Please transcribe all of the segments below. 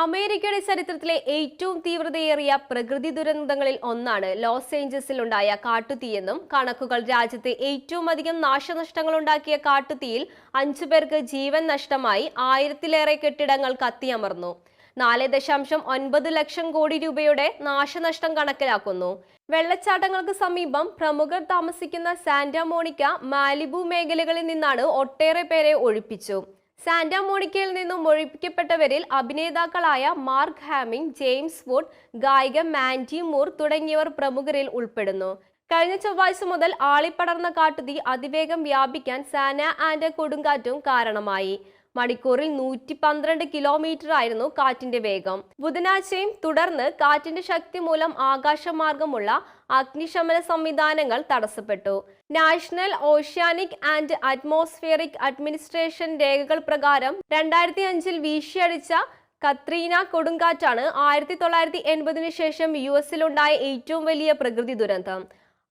അമേരിക്കയുടെ ചരിത്രത്തിലെ ഏറ്റവും തീവ്രതയേറിയ പ്രകൃതി ദുരന്തങ്ങളിൽ ഒന്നാണ് ലോസ് ഏഞ്ചൽസിൽ ഉണ്ടായ കാട്ടുതീയെന്നും കണക്കുകൾ രാജ്യത്ത് ഏറ്റവും അധികം നാശനഷ്ടങ്ങൾ ഉണ്ടാക്കിയ കാട്ടുതീയിൽ അഞ്ചു പേർക്ക് ജീവൻ നഷ്ടമായി ആയിരത്തിലേറെ കെട്ടിടങ്ങൾ കത്തിയമർന്നു. നാല് ദശാംശം ഒൻപത് ലക്ഷം കോടി രൂപയുടെ നാശനഷ്ടം കണക്കിലാക്കുന്നു. വെള്ളച്ചാട്ടങ്ങൾക്ക് സമീപം പ്രമുഖർ താമസിക്കുന്ന സാന്റാമോണിക്ക മാലിബു മേഖലകളിൽ നിന്നാണ് ഒട്ടേറെ പേരെ ഒഴിപ്പിച്ചു. സാന്റ മോണിക്കയിൽ നിന്നും ഒഴിപ്പിക്കപ്പെട്ടവരിൽ അഭിനേതാക്കളായ മാർക്ക് ഹാമിംഗ് ജെയിംസ് വുഡ് ഗായിക മാൻഡി മൂർ തുടങ്ങിയവർ പ്രമുഖരിൽ ഉൾപ്പെടുന്നു. കഴിഞ്ഞ ചൊവ്വാഴ്ച മുതൽ ആളിപ്പടർന്ന കാട്ടുതീ അതിവേഗം വ്യാപിക്കാൻ സാന ആൻഡ് കൊടുങ്കാറ്റും കാരണമായി. മണിക്കൂറിൽ നൂറ്റി പന്ത്രണ്ട് കിലോമീറ്റർ ആയിരുന്നു കാറ്റിന്റെ വേഗം. ബുധനാഴ്ചയും തുടർന്ന് കാറ്റിന്റെ ശക്തി മൂലം ആകാശമാർഗമുള്ള അഗ്നിശമന സംവിധാനങ്ങൾ തടസ്സപ്പെട്ടു. National Oceanic and Atmospheric Administration രേഖകൾ പ്രകാരം രണ്ടായിരത്തി അഞ്ചിൽ വീശിയടിച്ച കത്രീന കൊടുങ്കാറ്റാണ് ആയിരത്തി തൊള്ളായിരത്തി എൺപതിനു ശേഷം യു എസിലുണ്ടായ ഏറ്റവും വലിയ പ്രകൃതി ദുരന്തം.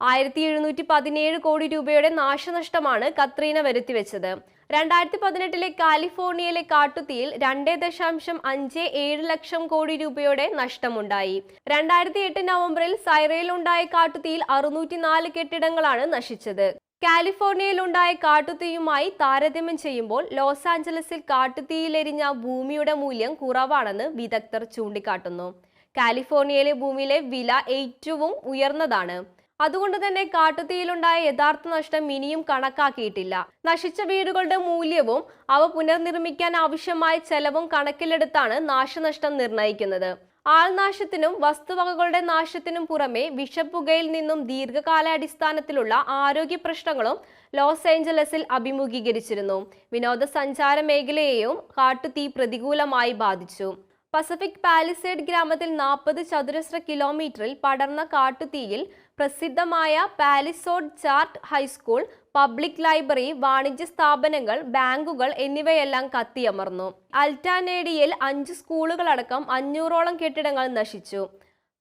ആയിരത്തി എഴുന്നൂറ്റി പതിനേഴ് കോടി രൂപയുടെ നാശനഷ്ടമാണ് കത്രീന വരുത്തിവെച്ചത്. രണ്ടായിരത്തി പതിനെട്ടിലെ കാലിഫോർണിയയിലെ കാട്ടുതീയിൽ രണ്ടേ ദശാംശം അഞ്ച് ഏഴ് ലക്ഷം കോടി രൂപയുടെ നഷ്ടമുണ്ടായി. രണ്ടായിരത്തി എട്ട് നവംബറിൽ സൈറയിലുണ്ടായ കാട്ടുതീയിൽ അറുന്നൂറ്റി നാല് കെട്ടിടങ്ങളാണ് നശിച്ചത്. കാലിഫോർണിയയിലുണ്ടായ കാട്ടുതീയുമായി താരതമ്യം ചെയ്യുമ്പോൾ ലോസ് ആഞ്ചലസിൽ കാട്ടുതീയിലെരിഞ്ഞ ഭൂമിയുടെ മൂല്യം കുറവാണെന്ന് വിദഗ്ധർ ചൂണ്ടിക്കാട്ടുന്നു. കാലിഫോർണിയയിലെ ഭൂമിയിലെ വില ഏറ്റവും ഉയർന്നതാണ്. അതുകൊണ്ട് തന്നെ കാട്ടുതീയിലുണ്ടായ യഥാർത്ഥ നഷ്ടം ഇനിയും കണക്കാക്കിയിട്ടില്ല. നശിച്ച വീടുകളുടെ മൂല്യവും അവ പുനർനിർമ്മിക്കാൻ ആവശ്യമായ ചെലവും കണക്കിലെടുത്താണ് നാശനഷ്ടം നിർണയിക്കുന്നത്. ആൾനാശത്തിനും വസ്തുവകകളുടെ നാശത്തിനും പുറമെ വിഷപ്പുകയിൽ നിന്നും ദീർഘകാലാടിസ്ഥാനത്തിലുള്ള ആരോഗ്യ പ്രശ്നങ്ങളും ലോസ് ഏഞ്ചലസിൽ അഭിമുഖീകരിച്ചിരുന്നു. വിനോദസഞ്ചാര മേഖലയെയും കാട്ടുതീ പ്രതികൂലമായി ബാധിച്ചു. പസഫിക് പാലിസേഡ് ഗ്രാമത്തിൽ നാൽപ്പത് ചതുരശ്ര കിലോമീറ്ററിൽ പടർന്ന കാട്ടുതീയിൽ പ്രസിദ്ധമായ Palisades Charter High School public library വാണിജ്യ സ്ഥാപനങ്ങൾ ബാങ്കുകൾ എന്നിവയെല്ലാം കത്തിയമർന്നു. അൽറ്റാനേഡിയിൽ അഞ്ച് സ്കൂളുകളടക്കം അഞ്ഞൂറോളം കെട്ടിടങ്ങൾ നശിച്ചു.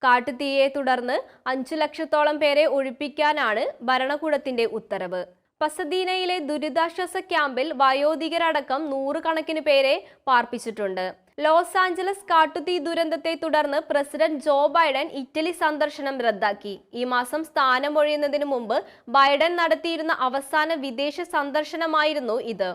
കാട്ടുതീയെ തുടർന്ന് അഞ്ചു ലക്ഷത്തോളം പേരെ ഒഴിപ്പിക്കാനാണ് ഭരണകൂടത്തിന്റെ ഉത്തരവ്. പസദീനയിലെ ദുരിതാശ്വാസ ക്യാമ്പിൽ വയോധികരടക്കം നൂറുകണക്കിന് പേരെ പാർപ്പിച്ചിട്ടുണ്ട്. ലോസ് ആഞ്ചലസ് കാട്ടുതീ ദുരന്തത്തെ തുടർന്ന് പ്രസിഡന്റ് ജോ ബൈഡൻ ഇറ്റലി സന്ദർശനം റദ്ദാക്കി. ഈ മാസം സ്ഥാനമൊഴിയുന്നതിന് മുമ്പ് ബൈഡൻ നടത്തിയിരുന്ന അവസാന വിദേശ സന്ദർശനമായിരുന്നു ഇത്.